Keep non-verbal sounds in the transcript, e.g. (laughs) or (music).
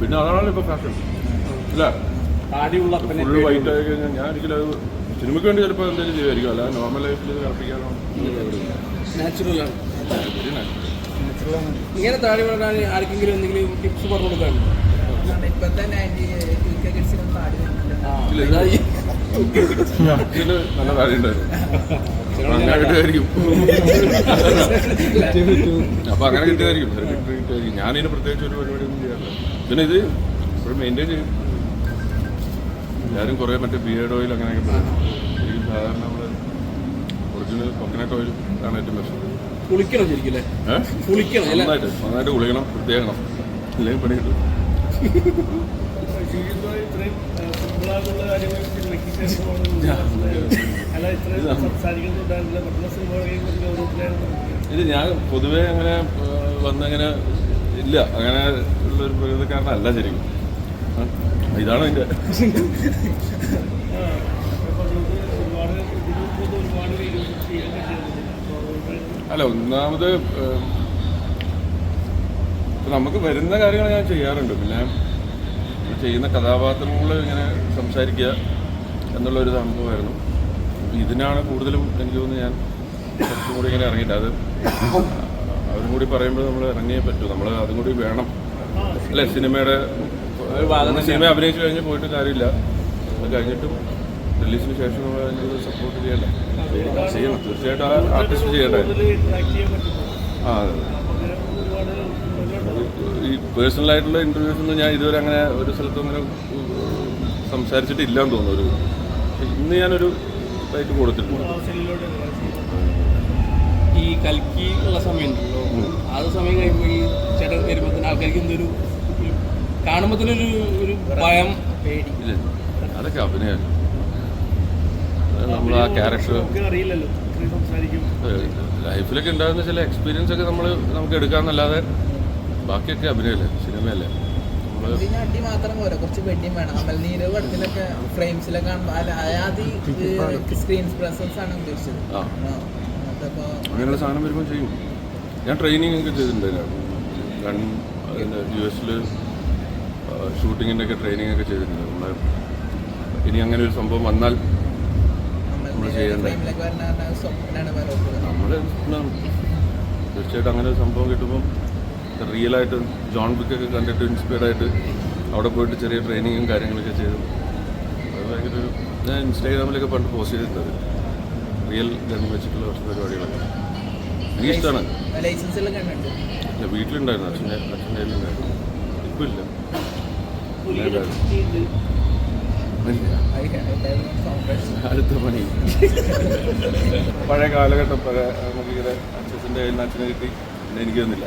പിന്നെ അതാണല്ലോ ഇപ്പൊ ഫാഷൻ ഇല്ല താടിയുള്ള ഫുള്ള് വൈറ്റ് ആയി കഴിഞ്ഞാൽ ഞാൻ ഒരിക്കലും അത് സിനിമയ്ക്ക് വേണ്ടി ചിലപ്പോൾ എന്തെങ്കിലും ചെയ്യുമായിരിക്കും. അല്ല നോർമൽ ലൈഫിൽ ഇത് നൈസ് ഇങ്ങനെ താടി വളരാൻ ആർക്കെങ്കിലും എന്തെങ്കിലും ടിപ്സ് പറഞ്ഞു കൊടുക്കാൻ ഇപ്പത്തെ നയന്റി നല്ല താഴെ ഉണ്ടായിരുന്നു അങ്ങനെ കിട്ടുമായിരിക്കും അപ്പൊ അങ്ങനെ കിട്ടുമായിരിക്കും കിട്ടും, കിട്ടുമായിരിക്കും ഞാനിതിന് പ്രത്യേകിച്ച് ഒരു പരിപാടിയൊന്നും ചെയ്യാറില്ല പിന്നെ ഇത് ഇപ്പോഴും മെയിന്റെയിൻ ചെയ്യും എല്ലാവരും കുറേ മറ്റേ ബിയേഡ് ഓയിൽ അങ്ങനെയൊക്കെ പറയും ഈ സാധാരണ നമ്മൾ ഒറിജിനൽ കൊക്കനട്ട് ഓയിൽ ആണ് ഏറ്റവും ബെസ്റ്റ് കുളിക്കണം ശരിക്കും ഏഹ് കുളിക്കണം നന്നായിട്ട് നന്നായിട്ട് കുളിക്കണം വൃത്തിയാക്കണം. ഇല്ലെങ്കിൽ പണി കിട്ടും ഇത്രയും സിമ്പിളായിട്ടുള്ള കാര്യങ്ങൾ സിനിമയ്ക്ക് (laughs) ശേഷമാണ് അല്ല ഇത്രയും സംസാരിക്കുന്നുണ്ടായിരുന്നില്ല മറ്റുള്ള സിനിമകളെയും കുറിച്ച് ഗൗരവത്തിലായിരുന്നു. ഇത് ഞാൻ പൊതുവേ അങ്ങനെ വന്നങ്ങനെ ഇല്ല. അങ്ങനെ ഉള്ളൊരു പ്രകൃതക്കാരനല്ല ശരിക്കും. ഇതാണ് അപ്പോൾ അല്ല ഒന്നാമത് നമുക്ക് വരുന്ന കാര്യങ്ങൾ ഞാൻ ചെയ്യാറുണ്ട്. പിന്നെ ചെയ്യുന്ന കഥാപാത്രങ്ങൾ ഇങ്ങനെ സംസാരിക്കുക എന്നുള്ളൊരു സംഭവമായിരുന്നു ഇതിനാണ് കൂടുതലും എനിക്ക് തോന്നുന്നു ഞാൻ കുറച്ചും കൂടി ഇങ്ങനെ ഇറങ്ങിയിട്ട് അത് അവരും കൂടി പറയുമ്പോൾ നമ്മൾ ഇറങ്ങിയേ പറ്റൂ. നമ്മൾ അതും കൂടി വേണം. അല്ലെ? സിനിമയുടെ സിനിമ അഭിനയിച്ചു കഴിഞ്ഞ് പോയിട്ട് കാര്യമില്ല. അത് കഴിഞ്ഞിട്ടും റിലീസിന് ശേഷം നമ്മൾ അതിന്റെ സപ്പോർട്ട് ചെയ്യണ്ടേ? ചെയ്യണം. തീർച്ചയായിട്ടും ആ ആർട്ടിസ്റ്റ് ചെയ്യണ്ടേ? ആ അതെ. അത് ഇന്റർവ്യൂസ് ഒന്നും ഞാൻ ഇതുവരെ അങ്ങനെ ഒരു സ്ഥലത്തും അങ്ങനെ സംസാരിച്ചിട്ടില്ലാന്ന് തോന്നുന്നു. ഒരു ഇന്ന് ഞാനൊരു ഇതായിട്ട് കൊടുത്തിട്ടുണ്ട്. ഈ കൽക്കി ഉള്ള സമയം ഉണ്ടല്ലോ ഉം. ആ സമയം കഴിയുമ്പോൾ ഈ ചേട്ടൻ വരുമ്പോൾ ആൾക്കാർക്ക് എന്തൊരു കാണുമ്പോൾ ഒരു ഒരു ഭയം പേടി. അതൊക്കെ അഭിനയം. നമ്മൾ ആ ക്യാരക്ടർ ലൈഫിലൊക്കെ ഉണ്ടാകുന്ന ചില എക്സ്പീരിയൻസ് ഒക്കെ നമ്മൾ നമുക്ക് എടുക്കാന്നല്ലാതെ ബാക്കിയൊക്കെ അഭിനയല്ലേ? സിനിമയല്ലേ? അടി മാത്രം പോരാ. കുറച്ച് വേണം. പടത്തിലൊക്കെ ഫ്രെയിംസിലൊക്കെ കാണുമ്പോൾ സ്ക്രീൻ പ്രസൻസ് ആണ് ഉദ്ദേശിച്ചത്. അങ്ങനെയുള്ള സാധനം വരുമ്പോൾ ചെയ്യും. ഞാൻ ട്രെയിനിങ് ഒക്കെ ചെയ്തിട്ടുണ്ടായിരുന്നു. യു എസിൽ ഷൂട്ടിങ്ങിന്റെ ഒക്കെ ട്രെയിനിങ് ഒക്കെ ചെയ്തിട്ടുണ്ട്. ഇനി അങ്ങനെ ഒരു സംഭവം വന്നാൽ നമ്മൾ ചെയ്യണ്ടേ? നമ്മൾ തീർച്ചയായിട്ടും അങ്ങനെ ഒരു സംഭവം കിട്ടുമ്പം റിയലായിട്ട് ജോൺ ബുക്കൊക്കെ കണ്ടിട്ട് ഇൻസ്പയർഡ് ആയിട്ട് അവിടെ പോയിട്ട് ചെറിയ ട്രെയിനിങ്ങും കാര്യങ്ങളൊക്കെ ചെയ്തു. അത് ഭയങ്കര ഒരു ഞാൻ ഇൻസ്റ്റാഗ്രാമിലൊക്കെ പണ്ട് പോസ്റ്റ് ചെയ്തിട്ടുണ്ട് റിയൽ ഗൺ വെച്ചിട്ടുള്ള കുറച്ച് പരിപാടികളൊക്കെ. എനിക്ക് ഇഷ്ടമാണ് അല്ല വീട്ടിലുണ്ടായിരുന്നു. അച്ഛന്റെ അച്ഛന്റെ കയ്യിലുണ്ടായിരുന്നു ഇപ്പം ഇല്ല. അടുത്ത പണി. പഴയ കാലഘട്ടം പഴയ നമുക്കിങ്ങനെ അച്ഛന്റെ കയ്യിൽ നിന്ന് അച്ഛനെ കിട്ടി. പിന്നെ എനിക്ക് തന്നില്ല.